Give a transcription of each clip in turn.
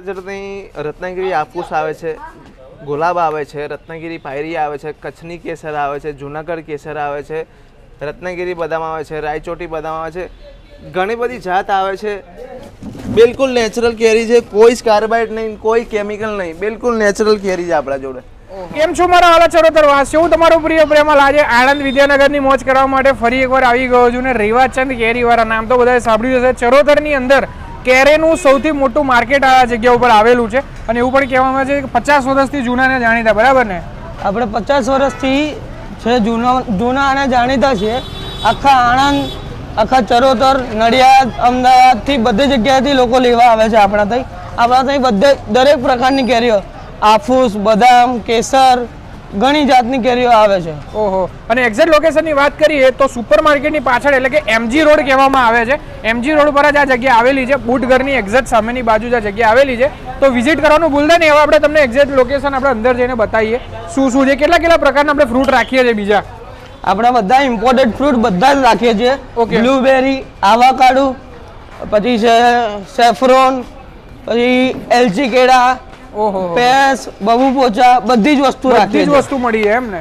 જુનાગઢની રત્નાગીરી આફૂસ આવે છે. ગુલાબ આવે છે, રત્નાગીરી પાયરી આવે છે, કચ્છની કેસર આવે છે, જુનાગઢ કેસર આવે છે, રત્નાગીરી બદામ આવે છે, રાયચોટી બદામ આવે છે, ઘણી બધી જાત આવે છે. બિલકુલ નેચરલ કેરી છે, કોઈ કાર્બાઇડ નહીં, કોઈ કેમિકલ નહીં, બિલકુલ નેચરલ કેરી છે આપણા જોડે. કેમ છો મારા વાલા ચરોતર વાસ હું તમારું પ્રિય પ્રેમાલ આજે આણંદ વિદ્યાનગરની મોજ કરવા માટે ફરી એકવાર આવી ગયો છું ને રેવાચંદ કેરીવાળા નામ તો બધાએ સાંભળ્યું હશે. ચરોતરની અંદર કેરીનું સૌથી મોટું માર્કેટ આ જગ્યા ઉપર આવેલું છે અને એવું પણ કહેવામાં છે કે પચાસ વર્ષથી જૂનાને જાણીતા, બરાબર ને? આપણે પચાસ વર્ષથી છે જૂના જૂના અને જાણીતા છે આખા આણંદ, આખા ચરોતર, નડિયાદ, અમદાવાદથી બધી જગ્યાએથી લોકો લેવા આવે છે આપણા ત્યાં આપણા ત્યાં બધે દરેક પ્રકારની કેરીઓ. આફૂસ, બદામ, કેસર ઘણી જાતની કેરીઓ આવે છે. ઓહો. અને એક્ઝેક્ટ લોકેશનની વાત કરીએ તો સુપર માર્કેટની પાછળ એટલે કે એમજી રોડ કહેવામાં આવે છે. એમજી રોડ પર જ આ જગ્યા આવેલી છે. બુટઘરની એક્ઝેક્ટ સામેની બાજુ જ આ જગ્યા આવેલી છે. તો વિઝિટ કરવાનું ભૂલતા નહીં હવે આપણે તમને એક્ઝેક્ટ લોકેશન આપણે અંદર જઈને બતાવીએ. શું શું છે? કેટલા કેટલા પ્રકારના આપણે ફ્રૂટ રાખીએ છીએ બીજા? આપણે બધા ઇમ્પોર્ટેડ ફ્રૂટ બધા જ રાખીએ છીએ. ઓકે. બ્લુબેરી આવાકાડુ પછી છે સેફ્રોન પછી એલચી કેળા ઓહો. પેસ બબુ પોચા બધી જ વસ્તુ બધી જ વસ્તુ મળી છે એમ ને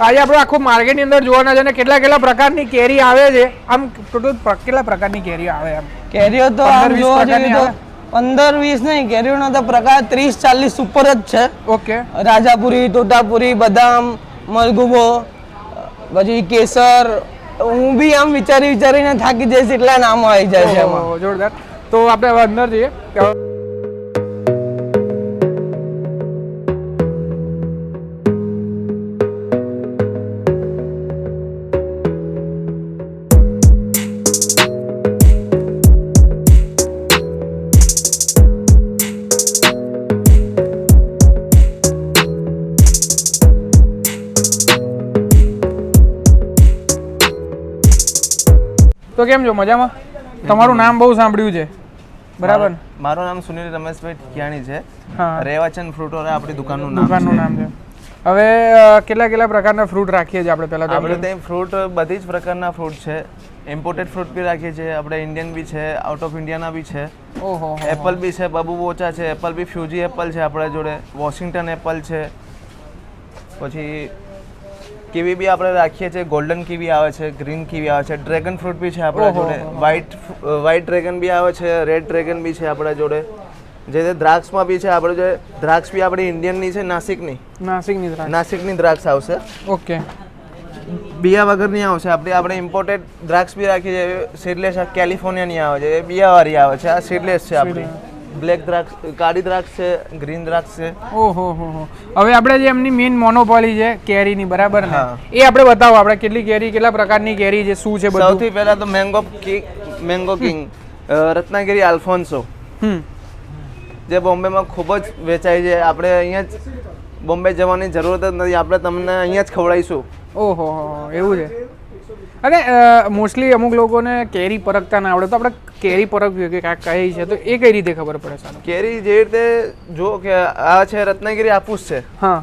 આજે આપણે આખું માર્કેટની અંદર જોવાના છે ને કેટલા કેટલા પ્રકારની કેરી આવે છે. આમ ટોટલ કેટલા પ્રકારની કેરી આવે એમ? કેરીઓ તો આમ જોવા જઈએ તો પંદર વીસ નહીં કેરીઓનો તો પ્રકાર ત્રીસ ચાલીસ ઉપર જ છે. ઓકે. રાજાપુરી તોતાપુરી બદામ મલગુબો પછી કેસર હું બી આમ વિચારી વિચારીને થાકી જઈશ એટલા નામો આવી જાય છે જોરદાર. તો આપણે હવે અંદર જઈએ. તો કેમ છો? મજામાં? તમારું નામ બહુ સાંભળ્યું છે. બરાબર. મારું નામ સુનિલ રમેશભાઈ ઠિયાણી છે. હા. રેવાચંદ ફ્રૂટોરા આપણી દુકાનનું નામ દુકાનનું નામ છે. હવે કેટલા કેટલા પ્રકારના ફ્રૂટ રાખીએ છીએ આપણે પહેલા તો? આપણે ત્યાં ફ્રૂટ બધી જ પ્રકારના ફ્રૂટ છે. ઇમ્પોર્ટેડ ફ્રૂટ બી રાખીએ છીએ. આપણે ઇન્ડિયન બી છે આઉટ ઓફ ઇન્ડિયાના બી છે. ઓહો એપલ બી છે બબુ બોચા છે. એપલ બી ફ્યુજી એપલ છે આપણા જોડે. વોશિંગ્ટન એપલ છે. પછી કીવી બી આપણે રાખીએ છીએ ગોલ્ડન કીવી આવે છે ગ્રીન કીવી આવે છે ડ્રેગન ફ્રૂટ બી છે આપણા જોડે. વ્હાઈટ વ્હાઈટ ડ્રેગન બી આવે છે રેડ ડ્રેગન બી છે આપણા જોડે. જે તે દ્રાક્ષમાં બી છે આપણે જે દ્રાક્ષ બી આપણી ઇન્ડિયનની છે નાસિકની. નાસિકની દ્રાક્ષ. નાસિકની દ્રાક્ષ આવશે. ઓકે. બિયા વગરની આવશે. આપણે આપણે ઇમ્પોર્ટેડ દ્રાક્ષ બી રાખીએ છીએ સીડલેસ કેલિફોર્નિયાની આવે છે એ બિયાવાળી આવે છે આ સીડલેસ છે આપણી. બ્લેક દ્રાક્ષ કાળી દ્રાક્ષ છે ગ્રીન દ્રાક્ષ છે. ઓહો હો હો. હવે આપણે જે એમની મેઇન મોનોપોલી છે કેરીની બરાબર ને? એ આપણે બતાવો આપણે કેટલી કેરી કેટલા પ્રકારની કેરી છે શું છે બધું? સૌથી પહેલા તો mango king mango king Ratnagiri Alphonso. હમ. જે બોમ્બેમાં ખૂબ જ વેચાય છે. આપણે અહીંયા જ બોમ્બે જવાની જરૂરત જ નથી. આપણે તમને અહીંયા જ ખવડાવીશું. ઓહો એવું છે. અને મોસ્ટલી અમુક લોકોને કેરી પરખતા ના આવડે. તો આપણે કેરી પરખવી કે આ કઈ છે તો એ કઈ રીતે ખબર પડે સારું કેરી જે રીતે જો કે આ છે રત્નાગીરી આપુસ છે. હા.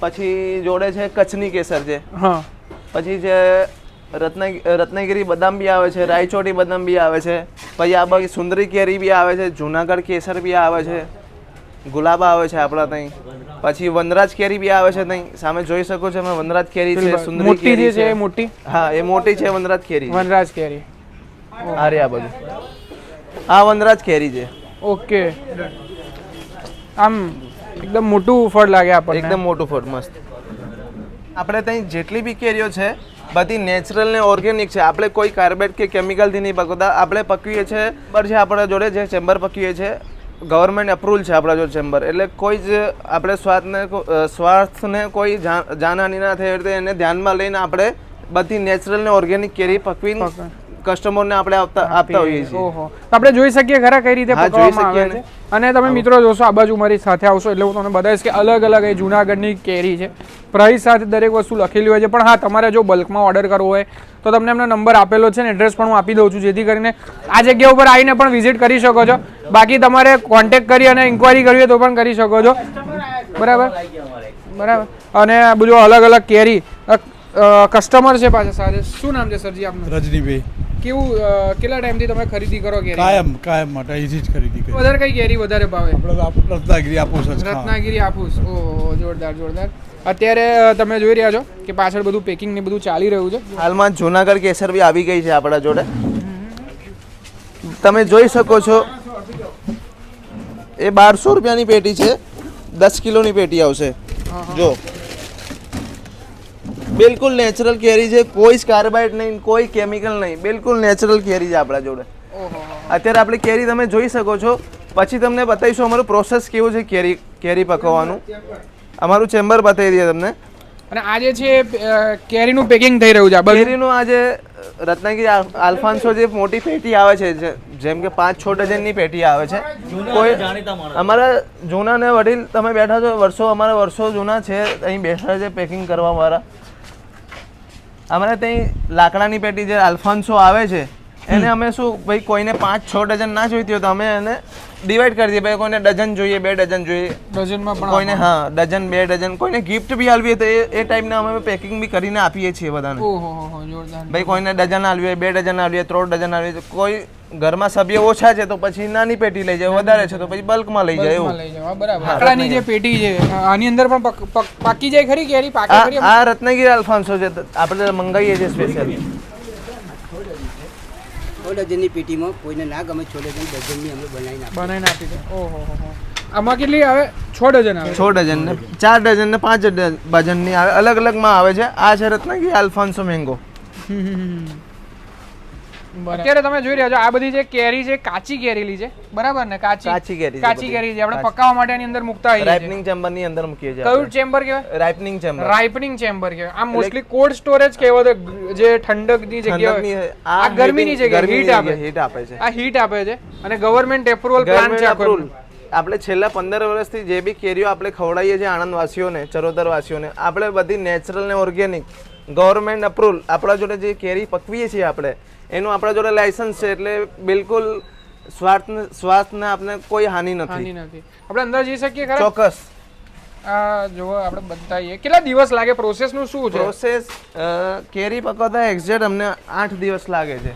પછી જોડે છે કચ્છની કેસર છે હા. પછી રત્ના રત્નાગીરી બદામ બી આવે છે રાયચોટી બદામ બી આવે છે. પછી આ બાકી સુંદરી કેરી બી આવે છે જુનાગઢ કેસર બી આવે છે. ગુલાબ આવે છે આપણા ત્યાં પછી વનરાજ કેરી બી આવે છે ત્યાં સામે જોઈ શકો છો અમે વનરાજ કેરી છે સુંદરી કેરી છે મોટી? હા એ મોટી છે વનરાજ કેરી. વનરાજ કેરી. આ રે આ બધું. આ વનરાજ કેરી છે. ઓકે. આમ એકદમ મોટું ફળ લાગે આપણને. એકદમ મોટું ફળ મસ્ત. આપણે ત્યાં જેટલી બી કેરીઓ છે બધી નેચરલ ને ઓર્ગેનિક છે. આપણે કોઈ કાર્બેટ કે કેમિકલથી નહીં પકવતા. આપણે પકવીએ છીએ બરાબર છે આપણા જોડે જે ચેમ્બર પકવીએ છીએ. ગવર્મેન્ટ અપ્રુવલ છે આપણા જોડે ચેમ્બર એટલે કોઈ જ આપણે સ્વાદને સ્વાર્થને સ્વાસ્થ્યને કોઈ જાન- જાનહાનિ ના થાય એટલે એને ધ્યાનમાં લઈને આપણે બધી નેચરલ ને ઓર્ગેનિક કેરી પકવીને પકવે. કસ્ટમરને આપણે આપતા આપતા હોઈએ છીએ. ઓહો. તો આપણે જોઈ શકીએ ખરા કઈ રીતે પકવવામાં આવે છે. અને તમે મિત્રો જોશો આ બાજુ મારી સાથે આવશો એટલે હું તમને બતાવીશ કે અલગ અલગ એ જુનાગઢની કેરી છે. પ્રાઇસ સાથે દરેક વસ્તુ લખેલી હોય છે પણ હા તમારે જો બલ્કમાં ઓર્ડર કરવો હોય તો તમને એમનો નંબર આપેલો છે ને એડ્રેસ પણ હું આપી દઉં છું જેથી કરીને આ જગ્યા ઉપર આવીને પણ વિઝિટ કરી શકો છો. બાકી તમારે કોન્ટેક્ટ કરી અને ઇન્ક્વાયરી કરવી હોય તો પણ કરી શકો છો. બરાબર? બરાબર? અને આ બધું અલગ અલગ કેરી કસ્ટમર છે પાછા સાથે. શું નામ છે સરજી આપનું? રજનીભાઈ. કેવું કેટલા ટાઈમથી તમે ખરીદી કરો કેરી? કાયમ કાયમ માટે અહીંથી જ ખરીદી કરી વધારે કઈ કેરી વધારે ભાવે? રત્નાગીરી આપો સર રત્નાગીરી આપુસ. ઓ જોરદાર જોરદાર. અત્યારે તમે જોઈ રહ્યા છો કે પાછળ બધું પેકિંગ ને બધું ચાલી રહ્યું છે. હાલમાં જુનાગઢ કેસર બી આવી ગઈ છે આપણા જોડે. તમે જોઈ શકો છો એ બારસો રૂપિયાની પેટી છે. દસ કિલોની પેટી આવશે. જો. બિલકુલ નેચરલ કેરી છે. કોઈ જ કાર્બાઇડ નહીં કોઈ કેમિકલ નહીં. બિલકુલ નેચરલ કેરી છે આપણા જોડે. અત્યારે આપણે કેરી તમે જોઈ શકો છો. પછી તમને બતાવીશું અમારું પ્રોસેસ કેવું છે કેરી કેરી પકવવાનું. અમારું ચેમ્બર બતાવી દઈએ તમને. અને આજે છે કેરીનું પેકિંગ થઈ રહ્યું છે કેરીનું આજે રત્નાગીરી આલ્ફાન્સો જે મોટી પેટી આવે છે જેમ કે પાંચ છ ડઝનની પેટી આવે છે. કોઈ અમારા જૂના ને વડીલ તમે બેઠા છો વર્ષો અમારા વર્ષો જૂના છે અહીં બેઠા છે પેકિંગ કરવા વાળા. અમારે ત્યાં લાકડાની પેટી જે આલ્ફાન્સો આવે છે એને અમે શું ભાઈ કોઈને પાંચ છ ડઝન ના જોઈતી હોય તો અમે એને ડિવાઈડ કરી દઈએ. ભાઈ કોઈને ડઝન જોઈએ બે ડઝન જોઈએ. ડઝનમાં પણ કોઈને હા ડઝન બે ડઝન. કોઈને ગિફ્ટ બી આલવી હોય તો એ ટાઈપના અમે પેકિંગ બી કરીને આપીએ છીએ બધાને. ભાઈ કોઈને ડઝન આલવી હોય બે ડઝન આલવી હોય ત્રણ ડઝન આલવી કોઈ ઘરમાં સભ્ય ઓછા છે તો પછી નાની પેટી લઈ જાય વધારે છે તો પછી બલ્કમાં લઈ જાય એવું. બરાબર. લાકડાની જે પેટી છે આની અંદર પણ પક- જાય ખરી કેરી પાકી આ રત્નગીરી અલ્ફાન્સો છે આપણે મંગાવીએ છીએ સ્પેશિયલ સો ડઝનની પેટીમાં કોઈને ના ગમે છ ડઝન ડઝનની અમે બનાવીને બનાવીને આપી દે. ઓહો હો હો. આમાં કેટલી આવે? છ ડઝન આવે. છ ડઝન ને ચાર ડઝન ને પાંચ ડઝનની આવે. અલગ અલગમાં આવે છે. આ છે રત્નગીરી આલ્ફોન્સો મેંગો. અત્યારે તમે જોઈ રહ્યા છો આ બધી જે કેરી છે કાચી કેરીલી છે. બરાબર ને? કાચી કાચી કેરી કાચી કેરી છે. આપણે પકાવવા માટે એની અંદર મુકતા હોઈએ રાઇપનિંગ ચેમ્બરની અંદર મૂકીએ છીએ કયું ચેમ્બર કહેવાય? રાઇપનિંગ ચેમ્બર રાઇપનિંગ ચેમ્બર કહેવાય. આમ મોસ્ટલી કોલ્ડ સ્ટોરેજ કહેવાય જે ઠંડકની જગ્યા આ આ ગરમીની જગ્યા હીટ આપે. હીટ આપે છે. આ હીટ આપે છે. અને ગવર્મેન્ટ એપ્રુવલ પ્લાન છે આખો આપણે છેલ્લા પંદર વર્ષથી જે બી કેરીઓ આપણે ખવડાવીએ છીએ આણંદવાસીઓને ચરોતરવાસીઓને આપણે બધી નેચરલ ને ઓર્ગેનિક ગવર્મેન્ટ અપ્રુવલ આપણા જોડે જે કેરી પકવીએ છીએ આપણે એનું આપણા જોડે લાયસન્સ છે એટલે બિલકુલ સ્વાર્થ સ્વાસ્થ્યને આપણે કોઈ હાનિ નથી. નથી. આપણે અંદર જઈ શકીએ ખરા? ચોક્કસ. આ જો આપણે બતાવીએ. કેટલા દિવસ લાગે? પ્રોસેસનું શું છે? પ્રોસેસ કેરી પકવતા એક્ઝેક્ટ અમને આઠ દિવસ લાગે છે.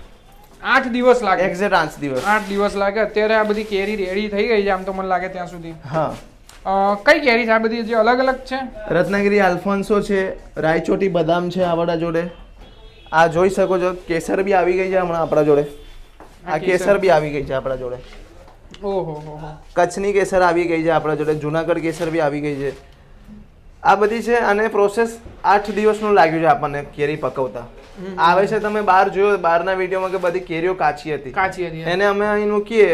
આઠ દિવસ લાગે? એક્ઝેક્ટ આઠ દિવસ. આઠ દિવસ લાગે. અત્યારે આ બધી કેરી રેડી થઈ ગઈ છે આમ તો મને લાગે ત્યાં સુધી. હા. કઈ કેરી છે? આ બધી જે અલગ અલગ છે? રત્નાગીરી આલ્ફોન્સો છે રાયચોટી બદામ છે આવડા જોડે. આ જોઈ શકો છો કેસર બી આવી ગઈ છે હમણાં આપણા જોડે. આ કેસર? બી આવી ગઈ છે આપણા જોડે. ઓહો હો હો. કચ્છની કેસર આવી ગઈ છે આપણા જોડે જુનાગઢ કેસર બી આવી ગઈ છે. આ બધી છે અને પ્રોસેસ આઠ દિવસનું લાગ્યું છે આપણને કેરી પકવતા. આવે છે તમે બહાર જોયો બહારના વિડીયોમાં કે બધી કેરીઓ કાચી હતી. કાચી હતી એને અમે અહીં મૂકીએ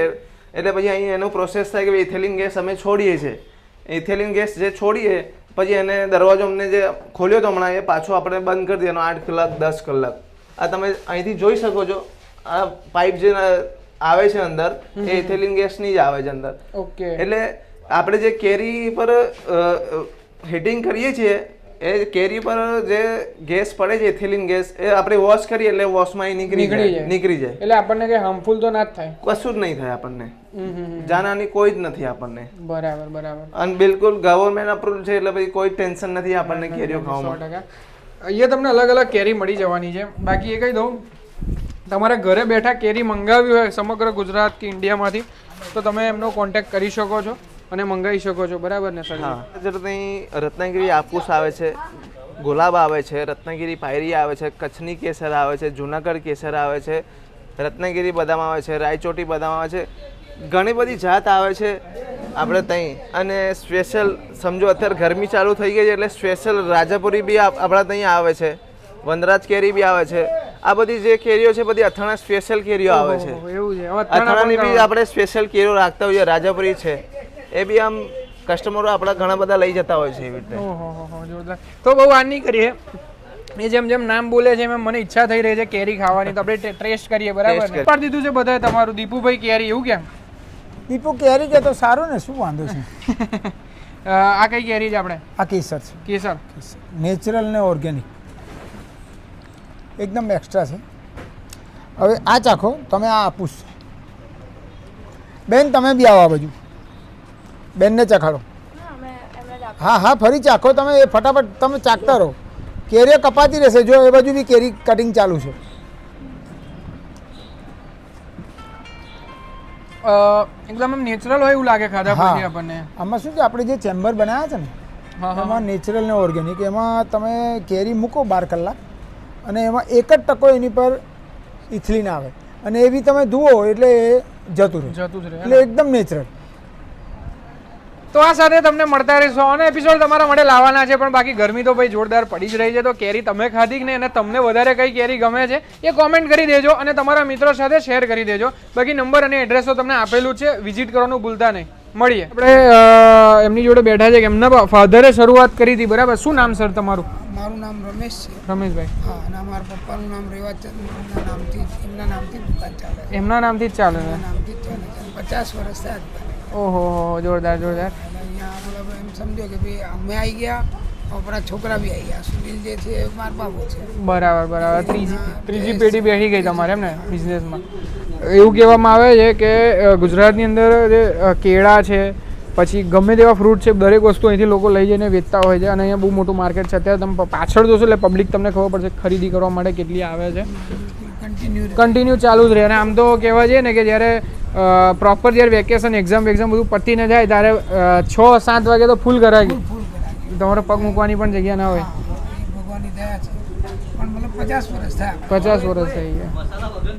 એટલે પછી અહીં એનો પ્રોસેસ થાય કે ઇથેલિન ગેસ અમે છોડીએ છીએ. ઇથેલિન ગેસ જે છોડીએ પછી એને દરવાજો અમને જે ખોલ્યો તો હમણાં એ પાછો આપણે બંધ કરી દેવાનો આઠ કલાક દસ કલાક. આ તમે અહીંથી જોઈ શકો છો આ પાઇપ જે આવે છે અંદર એ ઇથેલિન ગેસની જ આવે છે અંદર. ઓકે. એટલે આપણે જે કેરી પર હીટિંગ કરીએ છીએ એ કેરી પર જે ગેસ પડે છે એથિલિન ગેસ એ આપણે વોશ કરીએ એટલે વોશમાં એ નીકળી જાય. નીકળી જાય. એટલે આપણને કઈ હાર્મફુલ તો ના જ થાય. કશું જ નહીં થાય આપણને. જાનાની કોઈ જ નથી આપણને. બરાબર બરાબર. અને બિલકુલ ગવર્મેન્ટ અપ્રુવલ છે એટલે પછી કોઈ ટેન્શન નથી આપણને કેરીઓ ખાવામાં. અહીંયા તમને અલગ અલગ કેરી મળી જવાની છે. બાકી એ કહી દઉં. તમારે ઘરે બેઠા કેરી મંગાવી હોય સમગ્ર ગુજરાત કે ઇન્ડિયામાંથી તો તમે એમનો કોન્ટેક્ટ કરી શકો છો. અને મંગાવી શકો છો બરાબર ને સર? હા. રત્નાગીરી આપૂસ આવે છે ગુલાબ આવે છે રત્નાગીરી પાયરી આવે છે કચ્છની કેસર આવે છે જુનાગઢ કેસર આવે છે રત્નાગીરી બદામ આવે છે રાયચોટી બદામ આવે છે ઘણી બધી જાત આવે છે આપણે ત્યાં અને સ્પેશિયલ સમજો અત્યારે ગરમી ચાલુ થઈ ગઈ છે એટલે સ્પેશિયલ રાજાપુરી બી આપણા ત્યાં આવે છે વનરાજ કેરી બી આવે છે. આ બધી જે કેરીઓ છે બધી અથાણા સ્પેશિયલ કેરીઓ આવે છે. એવું છે. અથાણાની બી આપણે સ્પેશિયલ કેરીઓ રાખતા હોઈએ રાજાપુરી છે. એ બી આમ કસ્ટમરો આપણા ઘણા બધા લઈ જતા હોય છે એવી રીતે. જોરદાર. તો બહુ વાર નહીં કરીએ. એ જેમ જેમ નામ બોલે છે એમ મને ઈચ્છા થઈ રહી છે કેરી ખાવાની. તો આપણે ટેસ્ટ કરીએ બરાબર? પાડી દીધું છે બધાએ તમારું. દીપુભાઈ કેરી એવું કેમ? દીપુ કેરી કે તો સારું ને? શું વાંધો છે? આ કઈ કેરી છે આપણે? આ કેસર છે. કેસર. નેચરલ ને ઓર્ગેનિક. એકદમ એક્સ્ટ્રા છે. હવે આ ચાખો તમે આ આપું બેન તમે બી આવો આ બાજુ. બેનને ચખાડો. હા હા ફરી ચાખો. તમે એ ફટાફટ તમે ચાખતા રહો. કેરીઓ કપાતી રહેશે. જો એ બાજુ બી કેરી કટિંગ ચાલુ છે. એકદમ આમ નેચરલ હોય એવું લાગે ખાધા હા. પછી આપણને. આમાં શું છે? આપણે જે ચેમ્બર બનાવ્યા છે ને હા, હા. એમાં નેચરલ ને ઓર્ગેનિક એમાં તમે કેરી મૂકો બાર કલાક અને એમાં એક જ ટકો એની પર ઇથિલિન આવે. અને એ બી તમે ધુઓ એટલે એ જતું રહે. જતું જ રહે એટલે એકદમ નેચરલ તો આ સાથે તમને મળતા રહીશું. અને એપિસોડ તમારા માટે લાવવાના છે પણ બાકી ગરમી તો ભાઈ જોરદાર પડી જ રહી છે. તો કેરી તમે ખાધી કે નહીં અને તમને વધારે કઈ કેરી ગમે છે એ કોમેન્ટ કરી દેજો અને તમારા મિત્રો સાથે શેર કરી દેજો. બાકી નંબર અને એડ્રેસ તો તમને આપેલું છે વિઝિટ કરવાનું ભૂલતા નહીં. મળીએ. આપણે એમની જોડે બેઠા છે કે એમના ફાધરે શરૂઆત કરી હતી બરાબર? શું નામ સર તમારું? મારું નામ રમેશ છે. રમેશભાઈ. હા અને મારા પપ્પાનું નામ રેવાચંદ નામથી એમના નામથી દુકાન ચાલે એમના નામથી જ ચાલે નામથી ચાલે પચાસ વર્ષ થયા. ઓહો જોરદાર જોરદાર. મતલબ એમ સમજો કે ભાઈ અમે આવી ગયા આપણા છોકરા બી આવી ગયા સુનિલ જે છે મારા બાબુ છે બરાબર બરાબર. ત્રીજી ત્રીજી પેઢી બેઠી ગઈ તમારે એમ ને બિઝનેસમાં એવું કહેવામાં આવે છે કે ગુજરાતની અંદર જે કેળા છે, પછી ગમે તેવા ફ્રૂટ છે, દરેક વસ્તુ અહીંથી લોકો લઈ જઈને વેચતા હોય છે. અને અહીંયા બહુ મોટું માર્કેટ છે. અત્યારે તમે પાછળ જોશો એટલે પબ્લિક તમને ખબર પડશે ખરીદી કરવા માટે કેટલી આવે છે. કન્ટિન્યુ ચાલુ જ રહે. અને આમ તો કહેવા જઈએ ને કે જ્યારે પ્રોપર જ્યારે વેકેશન એક્ઝામ વેક્ઝામ બધું પતીને જાય ત્યારે છ સાત વાગે તો ફૂલ કરાવી તમારે પગ મૂકવાની પણ જગ્યા ના હોય. પચાસ વર્ષ થઈ ગયા.